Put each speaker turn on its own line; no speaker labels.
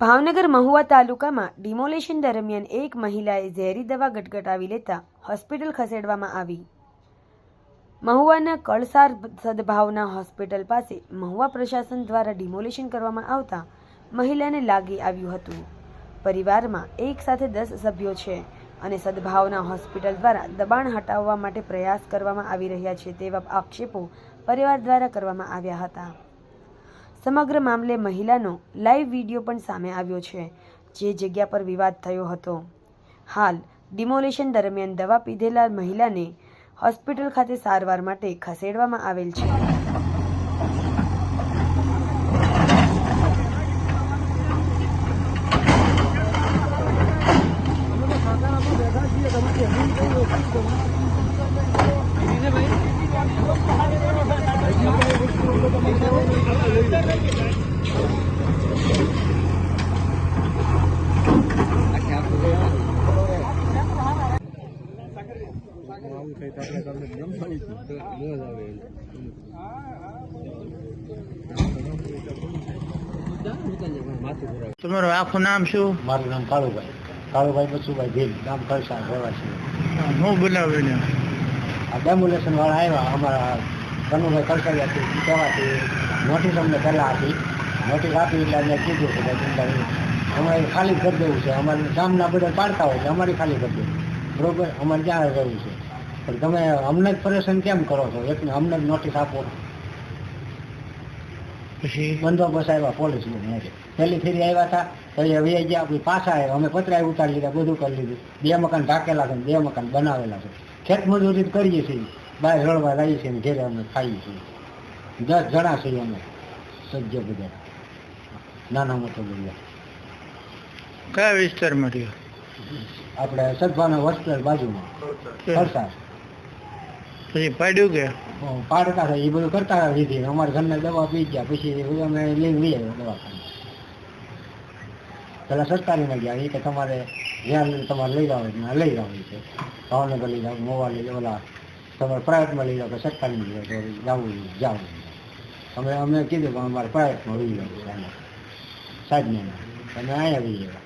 ભાવનગર મહુવા તાલુકામાં ડિમોલેશન દરમિયાન એક મહિલાએ ઝેરી દવા ગટગટાવી લેતા હોસ્પિટલ ખસેડવામાં આવી. મહુવાના કળસાર સદભાવના હોસ્પિટલ પાસે મહુવા પ્રશાસન દ્વારા ડિમોલેશન કરવામાં આવતા મહિલાને લાગી આવ્યું હતું. પરિવારમાં એક સાથે દસ સભ્યો છે અને સદભાવના હોસ્પિટલ દ્વારા દબાણ હટાવવા માટે પ્રયાસ કરવામાં આવી રહ્યા છે તેવા આક્ષેપો પરિવાર દ્વારા કરવામાં આવ્યા હતા. સમગ્ર મામલે મહિલાનો લાઈવ વીડિયો પણ સામે આવ્યો છે, જે જગ્યા પર વિવાદ થયો હતો. હાલ, ડિમોલેશન દરમિયાન દવા પીધેલા મહિલાને હોસ્પિટલ ખાતે સારવાર માટે ખસેડવામાં આવેલ છે.
આવું થાય તો આપણે તમને જમવાની મોજ આવે એમ. માથું ભરાય.
તમારું આખું નામ શું?
મારું નામ કાળુભાઈ. કાળુભાઈ બચુભાઈ ભીલ ગામ કળસા રહેવાસી.
હું બનાવીને
આ ડેમ્બ્યુલેશન વાળા આવ્યા અમારા કનુભાઈ કળસાયાથી કહેવાથી નોટિસ અમને પહેલાં આપી. નોટિસ આપી એટલે અમને કીધું કે ભાઈ અમારે ખાલી કરી દેવું છે. અમારે ગામના બધા પાડતા હોય છે અમારી ખાલી કરી દેવું બરોબર? અમારે ક્યાં રહેવું છે? પણ તમે અમને જ પરેશાન કેમ કરો છો? એકને અમને જ નોટિસ આપો
પછી?
બંદોબસ્ત આવ્યા પોલીસ લોકો પહેલી ફેરી આવ્યા હતા પછી હવે ગયા આપણી પાછા આવ્યા અમે પતરા ઉતારી લીધા બધું કરી લીધું. બે મકાન ઢાકેલા છે બે મકાન બનાવેલા છે. ખેત મજૂરી કરીએ છીએ. બહાર રળવા લાવીએ છીએ ઘેરે અમે ખાઈએ છીએ. દસ જણા છીએ અમે સજ્જ બધા. નાના મોટો બધા.
કયા વિસ્તારમાં રહ્યો?
આપણે સદભાના હોસ્પિટલ બાજુમાં. ખરસાર
પછી પાડ્યું કે?
પાડતા હતા, એ બધું કરતા હતા વિધિ અમારા ઘરના દવા પી ગયા, પછી અમે લઈને લઈ આવ્યો દવાખાને. પેલા સરકારીમાં ગયા એ કે તમારે જ્યાં તમારે લઈ જાવ એટલે લઈ જાવ છે. ભાવનગર લઈ જાઓ, મોવા લઈ જાઓ, ઓલા તમારે પ્રાઇવેટમાં લઈ જાઓ કે સરકારીમાં લઈ જાઓ જાવું જાવ અમે અમે કીધું કે અમારે પ્રાઇવેટમાં લઈ જાવ સાહેબ. એમાં અમે અહીંયા લઈ જાવ